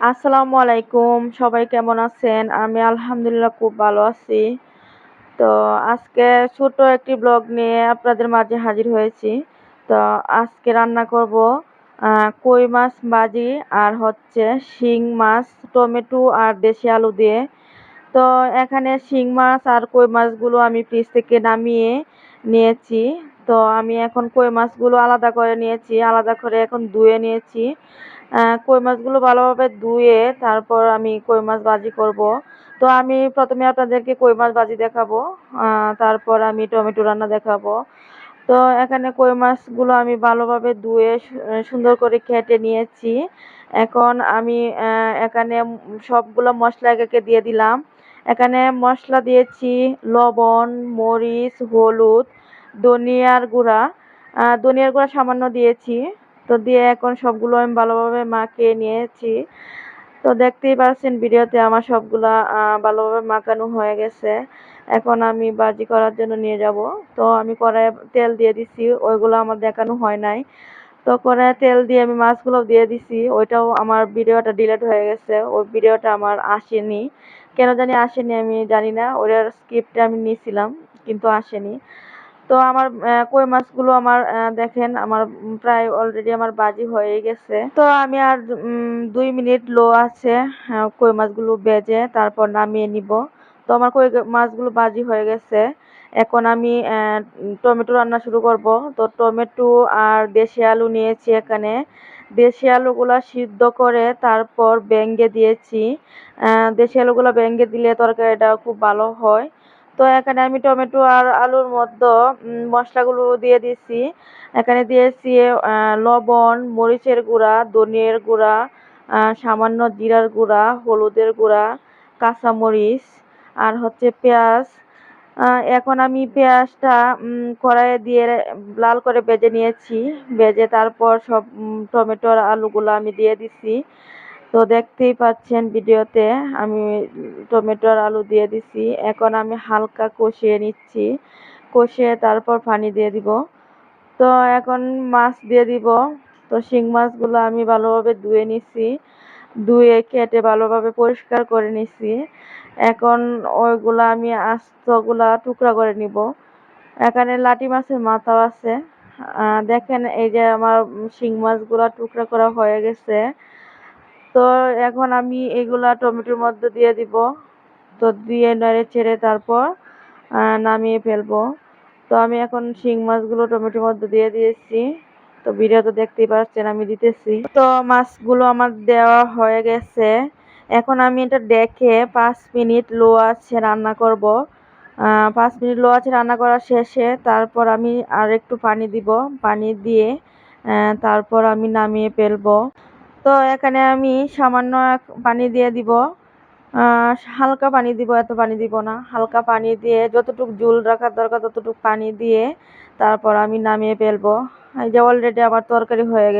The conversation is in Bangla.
আসসালামু আলাইকুম, সবাই কেমন আছেন? আমি আলহামদুলিল্লাহ খুব ভালো আছি। তো আজকে ছোট একটি ব্লগ নিয়ে আপনাদের মাঝে হাজির হয়েছি। তো আজকে রান্না করব কই মাছ ভাজি আর হচ্ছে শিং মাছ, টমেটো আর দেশি আলু দিয়ে। তো এখানে শিং মাছ আর কই মাছগুলো আমি ফ্রিজ থেকে নামিয়ে নিয়েছি। তো আমি এখন কই মাছগুলো আলাদা করে নিয়েছি, আলাদা করে এখন ধুয়ে নিয়েছি। কই মাছগুলো ভালোভাবে ধুয়ে তারপর আমি কই মাছ ভাজি করব। তো আমি প্রথমে আপনাদেরকে কই মাছ ভাজি দেখাবো তারপর আমি টমেটো রান্না দেখাবো। তো এখানে কই মাছগুলো আমি ভালোভাবে ধুয়ে সুন্দর করে কেটে নিয়েছি। এখন আমি এখানে সবগুলো মশলা একে দিয়ে দিলাম। এখানে মশলা দিয়েছি লবণ, মরিচ, হলুদ, ধনিয়ার গুঁড়া। ধনিয়ার গুঁড়া সামান্য দিয়েছি। তো দিয়ে এখন সবগুলো আমি ভালোভাবে মাখিয়ে নিয়েছি। তো দেখতেই পাচ্ছেন ভিডিওতে আমার সবগুলা ভালোভাবে মাখানো হয়ে গেছে। এখন আমি বাজি করার জন্য নিয়ে যাব। তো আমি কড়াইয়ে তেল দিয়ে দিছি, ওইগুলো আমার দেখানো হয় নাই। তো কড়াইয়ে তেল দিয়ে আমি মাছগুলো দিয়ে দিছি, ওইটাও আমার ভিডিওটা ডিলেট হয়ে গেছে। ওই ভিডিওটা আমার আসেনি। কেন জানি আসেনি আমি জানি না, ওটার স্ক্রিপ্টটা আমি নিয়েছিলাম কিন্তু আসেনি। তো আমার কই মাছগুলো আমার দেখেন, আমার প্রায় অলরেডি আমার বাজি হয়ে গেছে। তো আমি আর দুই মিনিট লো আছে কই মাছগুলো বেজে, তারপর নামিয়ে নিব। তো আমার কই মাছগুলো বাজি হয়ে গেছে। এখন আমি টমেটো রান্না শুরু করব। তো টমেটো আর দেশি আলু নিয়েছি এখানে। দেশি আলুগুলো সিদ্ধ করে তারপর ব্যাঙ্গে দিয়েছি। দেশি আলুগুলো ব্যাঙ্গে দিলে তরকারিটা খুব ভালো হয়। তো এখানে আমি টমেটো আর আলুর মধ্যে মশলাগুলো দিয়ে দিছি এখানে দিয়েছি লবণ, মরিচের গুঁড়া, ধনিয়ার গুঁড়া সামান্য জিরার গুঁড়া, হলুদের গুঁড়া, কাঁচামরিচ আর হচ্ছে পেঁয়াজ। এখন আমি পেঁয়াজটা কড়াইয়ে দিয়ে লাল করে বেজে নিয়েছি। বেজে তারপর সব টমেটো আর আলুগুলো আমি দিয়ে দিছি। তো দেখতেই পাচ্ছেন ভিডিওতে আমি টমেটো আর আলু দিয়ে দিছি। এখন আমি হালকা কষিয়ে নিচ্ছি। কষিয়ে তারপর পানি দিয়ে দিব। তো এখন মাছ দিয়ে দিব। তো শিং মাছগুলো আমি ভালোভাবে ধুয়ে নিছি। ধুয়ে কেটে ভালোভাবে পরিষ্কার করে নিছি। এখন ওইগুলা আমি আস্তগুলা টুকরা করে নিব। এখানে লাটি মাছের মাথাও আছে। দেখেন এই যে আমার শিং মাছগুলা টুকরা করা হয়ে গেছে। তো এখন আমি এগুলা টমেটোর মধ্যে দিয়ে দিব। তো দিয়ে নেড়ে ছেড়ে তারপর নামিয়ে ফেলব। তো আমি এখন শিং মাছগুলো টমেটোর মধ্যে দিয়ে দিয়েছি। তো ভিডিও তো দেখতেই পাচ্ছেন আমি দিতেছি। তো মাছগুলো আমার দেওয়া হয়ে গেছে। এখন আমি এটা দেখে পাঁচ মিনিট লো আছে রান্না করব। পাঁচ মিনিট লো আছে রান্না করা শেষে তারপর আমি আর একটু পানি দিব। পানি দিয়ে তারপর আমি নামিয়ে ফেলব। তো এখানে আমি সামান্য পানি দিয়ে দিব। হালকা পানি দিব, এত পানি দিব না। হালকা পানি দিয়ে যতটুকু জুল রাখার দরকার ততটুক পানি দিয়ে তারপর আমি নামিয়ে ফেলব। এই যে অলরেডি আমার তরকারি হয়ে গেছে।